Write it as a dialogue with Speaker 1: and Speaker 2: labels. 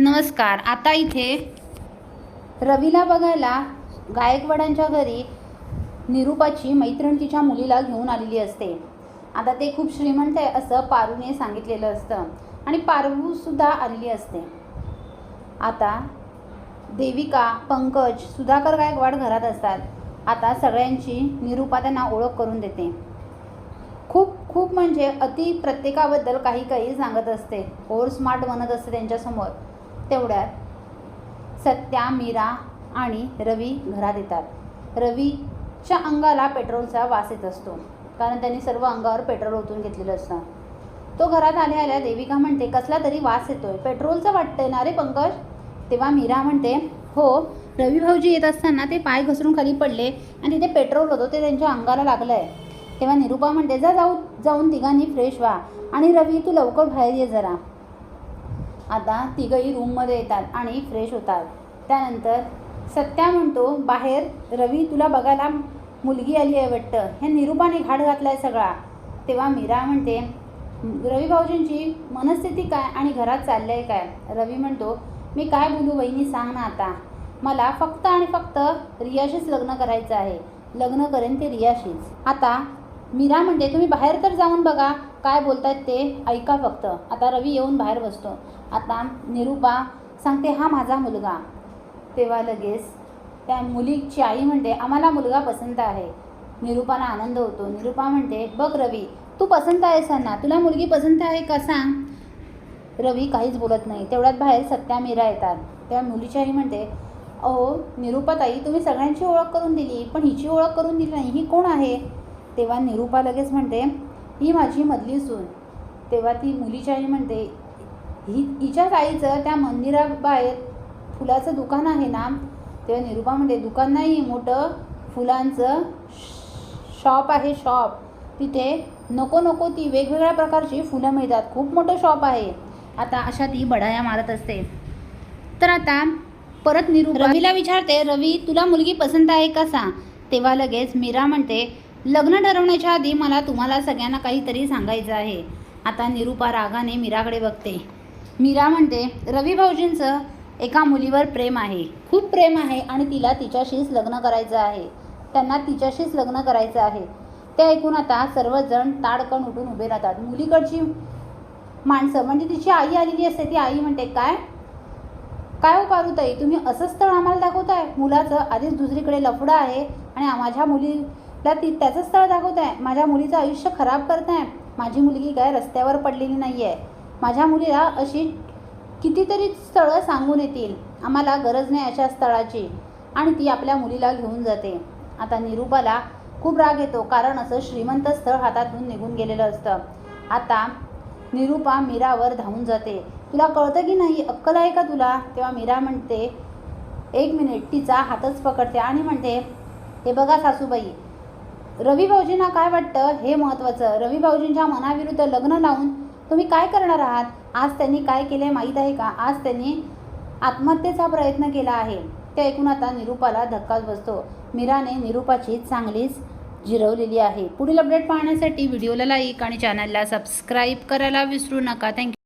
Speaker 1: नमस्कार आता इथे रवीला बघायला गायकवाडांच्या घरी निरूपाची मैत्रीण तिच्या मुलीला घेऊन आलेली असते. आता ते खूप श्रीमंत आहे असं पारूने सांगितलेलं असतं आणि पारूसुद्धा आलेली असते. आता देविका पंकज सुधाकर गायकवाड घरात असतात. आता सगळ्यांची निरूपा त्यांना ओळख करून देते. खूप खूप म्हणजे अति प्रत्येकाबद्दल काही काही सांगत असते. ओवर स्मार्ट बनत असते त्यांच्यासमोर. तेवढ्यात सत्या मीरा आणि रवी घरात येतात. रवीच्या अंगाला पेट्रोलचा वास येत असतो. कारण त्यांनी सर्व अंगावर पेट्रोल ओतून घेतलेलं असतं. तो घरात आल्या आल्या देविका म्हणते कसला तरी वास येतोय. पेट्रोलचं वाटतंय ना रे पंकज? तेव्हा मीरा म्हणते हो रवी भाऊजी येत असताना ते पाय घसरून खाली पडले आणि तिथे पेट्रोल होतं ते त्यांच्या अंगाला लागलं आहे तेव्हा निरूपा म्हणते जा जाऊ जाऊन तिघांनी फ्रेश व्हा आणि रवी तू लवकर बाहेर ये जरा. आता तिघही रूममध्ये येतात आणि फ्रेश होतात. त्यानंतर सत्या म्हणतो बाहेर रवी तुला बघायला मुलगी आली आहे वाटतं. ह्या निरूपाने घाट घातला आहे सगळा. तेव्हा मीरा म्हणते रवी भाऊजींची मनस्थिती काय आणि घरात चाललं आहे काय? रवी म्हणतो मी काय बोलू वहिनी सांग ना आता. मला फक्त आणि फक्त रियाशीच लग्न करायचं आहे. लग्न करेन ते रियाशीच. आता मीरा म्हणते तुम्ही बाहेर तर जाऊन बघा काय बोलतायत ते ऐका फक्त. आता रवी येऊन बाहेर बसतो. आता निरूपा सांगते हा माझा मुलगा. तेव्हा लगेच त्या मुलीची आई म्हणते आम्हाला मुलगा पसंत आहे. निरूपाला आनंद होतो. निरूपा म्हणते बघ रवी तू पसंत आहेस ना? तुला मुलगी पसंत आहे का सांग. रवी काहीच बोलत नाही. तेवढ्यात बाहेर सत्या मीरा येतात. त्या मुलीची आई म्हणते अहो निरूपाताई तुम्ही सगळ्यांची ओळख करून दिली पण हिची ओळख करून दिली नाही. ही कोण आहे? तेव्हा निरूपा लगेच म्हणते ही माझी मधली सून. तेव्हा ती मुलीची आई म्हणते ही हिच्याच आईचं त्या मंदिराबाहेर फुलाचं दुकान आहे ना? तेव्हा निरूपा म्हणते दुकान नाही मोठं फुलांचं शॉप आहे शॉप. तिथे नको नको ती वेगवेगळ्या प्रकारची फुलं मिळतात. खूप मोठं शॉप आहे. आता अशा ती बडाया मारत असते. तर आता परत निरू रवीला विचारते रवी तुला मुलगी पसंत आहे का? सांग तेव्हा लगेच मीरा म्हणते लग्न ठरवण्याच्या आधी मला तुम्हाला सगळ्यांना काहीतरी सांगायचं आहे. आता निरूपा रागाने मीराकडे बघते. मीरा म्हणते रवी भाऊजींचं एका मुलीवर प्रेम आहे. खूप प्रेम आहे आणि तिला तिच्याशीच लग्न करायचं आहे. त्यांना तिच्याशीच लग्न करायचं आहे. ते ऐकून आता सर्वजण ताडकण उठून उभे राहतात. मुलीकडची माणसं म्हणजे तिची आई आलेली असते ती आई म्हणते काय? काय हो पारुताई तुम्ही असं स्थळ आम्हाला दाखवताय? मुलाचं आधीच दुसरीकडे लफडं आहे आणि माझ्या मुली आपल्या ती त्याचं स्थळ दाखवत आहे. माझ्या मुलीचं आयुष्य खराब करत आहे. माझी मुलगी काय रस्त्यावर पडलेली नाही आहे माझ्या मुलीला अशी कितीतरी स्थळं सांगून येतील. आम्हाला गरज नाही अशा स्थळाची. आणि ती आपल्या मुलीला घेऊन जाते. आता निरूपाला खूप राग येतो कारण असं श्रीमंत स्थळ हातातून निघून गेलेलं असतं. आता निरूपा मीरावर धावून जाते. तुला कळतं की नाही? अक्कल आहे का तुला? तेव्हा मीरा म्हणते एक मिनिट तिचा हातच पकडते. आणि म्हणते हे बघा सासूबाई रवी भाऊजींना काय वाटतं? हे महत्त्वाचं रवी भाऊजींच्या मनाविरुद्ध लग्न लावून तुम्ही काय करणार आहात? आज त्यांनी काय केलं आहे माहीत आहे का? आज त्यांनी आत्महत्येचा प्रयत्न केला आहे. ते ऐकून आता निरूपाला धक्काच बसतो. मीराने निरूपाची चांगलीच जिरवलेली आहे. पुढील अपडेट पाहण्यासाठी व्हिडिओला लाईक आणि चॅनलला सबस्क्राईब करायला विसरू नका. थँक्यू